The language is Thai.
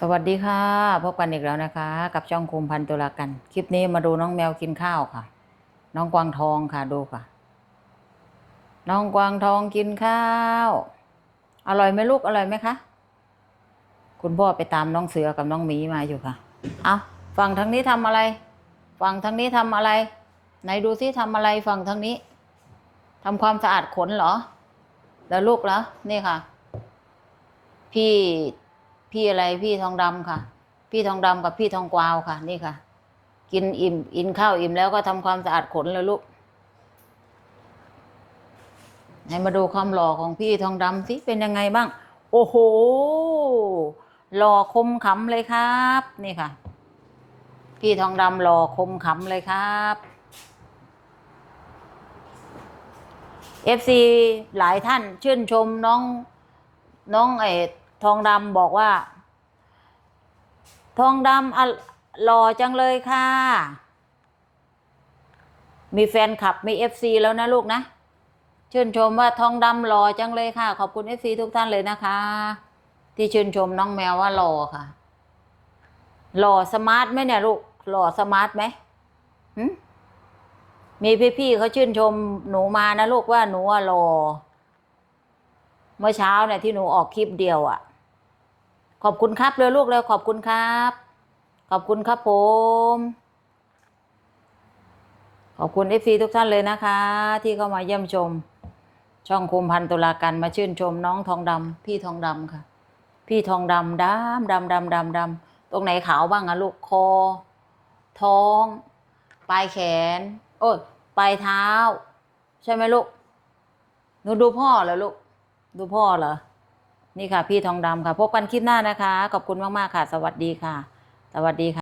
สวัสดีค่ะ พบกันอีกแล้วนะคะ กับช่องคุมพันตุลากัน คลิปนี้มาดูน้องแมวกินข้าวค่ะ น้องกวางทองค่ะดูค่ะ น้องกวางทองกินข้าว อร่อยไหมลูกอร่อยไหมคะ คุณพ่อไปตามน้องเสือกับน้องหมีมาอยู่ค่ะ เอาฝั่งทางนี้ทำอะไร ฝั่งทางนี้ทำอะไร ไหนดูซิทำอะไรฝั่งทางนี้ทำความสะอาดขนเหรอ แล้วลูกเหรอนี่ค่ะ พี่ พี่อะไรพี่ทองดำค่ะ พี่ทองดำกับพี่ทองกวาวค่ะ นี่ค่ะ กินอิ่มอินข้าวอิ่มแล้วก็ทำความสะอาดขนเลยลูกให้มาดูความหล่อของพี่ทองดำสิเป็นยังไงบ้าง โอ้โหหล่อคมขำเลยครับ นี่ค่ะ พี่ทองดำหล่อคมขำเลยครับ FC หลายท่านชื่นชมน้องน้องไอ ทองดำบอกว่า ทองดำอหล่อจังเลยค่ะ มีแฟนคลับมี FC แล้วนะลูกนะ ชื่นชมว่าทองดำหล่อจังเลยค่ะ ขอบคุณ FC ทุกท่านเลยนะคะ ที่ชื่นชมน้องแมวว่าหล่อค่ะ หล่อสมาร์ทไหมเนี่ยลูก หล่อสมาร์ทไหมมีพี่ๆเขาชื่นชมหนูมานะลูกว่าหนูอะหล่อ เมื่อเช้าเนี่ยที่หนูออกคลิปเดียวอะ่ะ ขอบคุณครับเลยลูกเลยขอบคุณครับ ขอบคุณครับผม ขอบคุณเอฟซีทุกท่านเลยนะคะ ที่เข้ามาเยี่ยมชม ช่องคุมพันตุลากันมาชื่นชมน้องทองดำพี่ทองดำค่ะ พี่ทองดำดำดำดำดำดำตรงไหนขาวบ้างอะลูกคอ ท้อง ปลายแขน โอ้ยปลายเท้า ใช่ไหมลูกหนูดูพ่อเหรอลูก ดูพ่อเหรอ นี่ค่ะ พี่ทองดำค่ะ พบกันคลิปหน้านะคะ ขอบคุณมาก ๆ ค่ะ สวัสดีค่ะ สวัสดีค่ะ